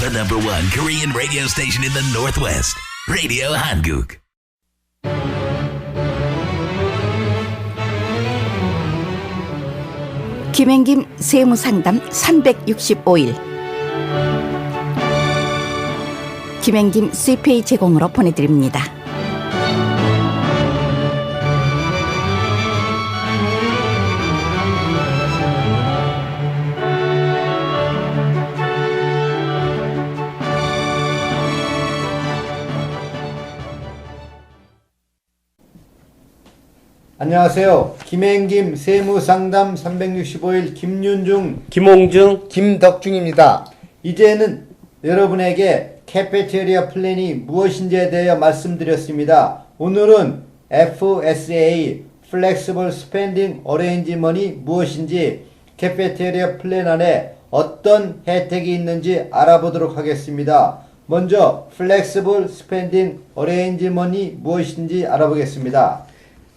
The number one Korean radio station in the Northwest. Radio Hanguk. 김행김 세무상담 365일 김행김 CPA 제공으로 보내드립니다. 안녕하세요. 김행김 세무상담 365일 김윤중 김홍중 김덕중입니다. 이제는 여러분에게 캐페테리아 플랜이 무엇인지에 대해 말씀드렸습니다. 오늘은 FSA Flexible Spending Arrangement이 무엇인지 캐페테리아 플랜 안에 어떤 혜택이 있는지 알아보도록 하겠습니다. 먼저 Flexible Spending Arrangement이 무엇인지 알아보겠습니다.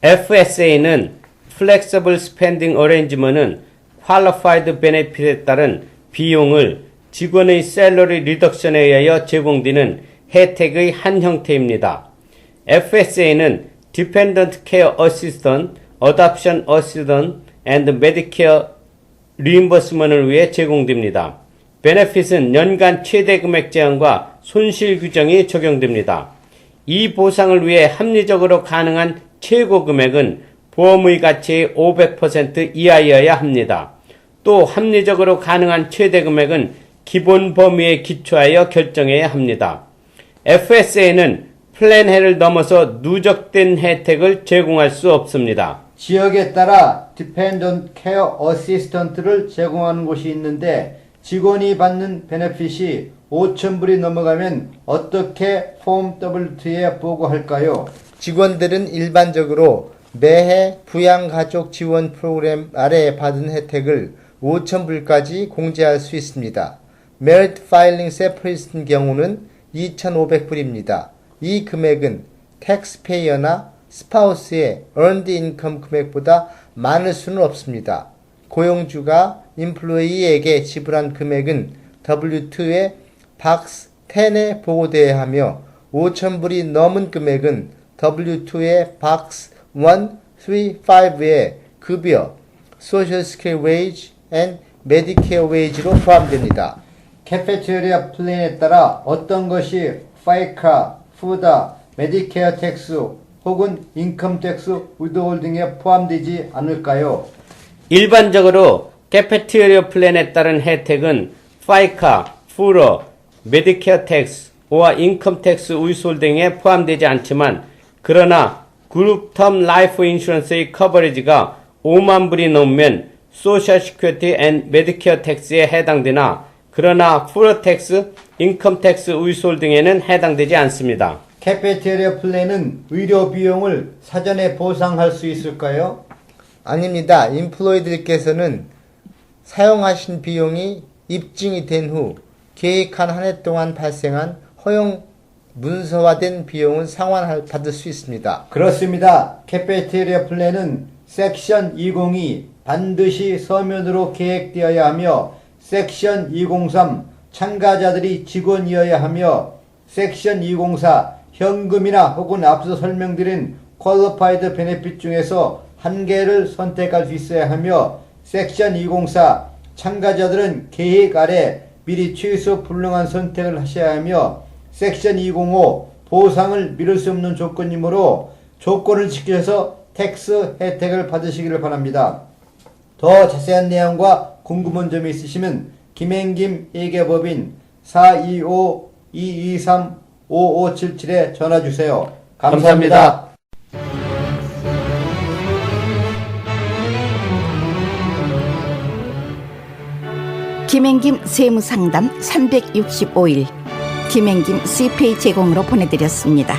FSA는 Flexible Spending Arrangement은 Qualified Benefit에 따른 비용을 직원의 셀러리 리덕션에 의하여 제공되는 혜택의 한 형태입니다. FSA는 Dependent Care Assistant, Adoption Assistant, and Medicare 리임버스먼을 위해 제공됩니다. 베네핏은 연간 최대 금액 제한과 손실 규정이 적용됩니다. 이 보상을 위해 합리적으로 가능한 최고 금액은 보험의 가치의 500% 이하여야 합니다. 또 합리적으로 가능한 최대 금액은 기본 범위에 기초하여 결정해야 합니다. FSA는 플랜 해를 넘어서 누적된 혜택을 제공할 수 없습니다. 지역에 따라 Dependent Care Assistant를 제공하는 곳이 있는데 직원이 받는 베네핏이 5,000불이 넘어가면 어떻게 폼 W2에 보고할까요? 직원들은 일반적으로 매해 부양가족 지원 프로그램 아래 받은 혜택을 5,000불까지 공제할 수 있습니다. Merit Filing Separation 경우는 2,500불입니다. 이 금액은 텍스페이어나 스파우스의 earned income 금액보다 많을 수는 없습니다. 고용주가 인플로이에게 지불한 금액은 W2의 박스 10에 보고되어야 하며 5,000불이 넘은 금액은 W2의 박스 1, 3, 5의 급여, Security Wage and Medicare Wage로 포함됩니다. 캐페테리아 플랜에 따라 어떤 것이 파이카, 푸다, 메디케어 텍스 혹은 인컴 텍스 위드홀딩에 포함되지 않을까요? 일반적으로 캐페테리아 플랜에 따른 혜택은 파이카, 푸러, 메디케어 텍스, 와 인컴 텍스 위솔 등에 포함되지 않지만 그러나 그룹 텀 라이프 인슈런스의 커버리지가 5만 불이 넘으면 소셜 시큐리티 앤 메디케어 텍스에 해당되나 그러나 푸러 텍스, 인컴 텍스 위솔 등에는 해당되지 않습니다. 캐페테리아 플랜은 의료 비용을 사전에 보상할 수 있을까요? 아닙니다. 인플로이들께서는 사용하신 비용이 입증이 된 후 계획한 한 해 동안 발생한 허용 문서화된 비용은 상환 받을 수 있습니다. 그렇습니다. 캐페테리아 플랜은 섹션 202 반드시 서면으로 계획되어야 하며 섹션 203 참가자들이 직원이어야 하며 섹션 204 현금이나 혹은 앞서 설명드린 퀄리파이드 베네핏 중에서 한 개를 선택할 수 있어야 하며 섹션 204 참가자들은 계획 아래 미리 최소 불능한 선택을 하셔야 하며 섹션 205 보상을 미룰 수 없는 조건이므로 조건을 지켜서 텍스 혜택을 받으시기를 바랍니다. 더 자세한 내용과 궁금한 점이 있으시면 김행김 회계법인 425-223-5577에 전화 주세요. 감사합니다. 김행김 세무상담 365일 김행김 CPA 제공으로 보내드렸습니다.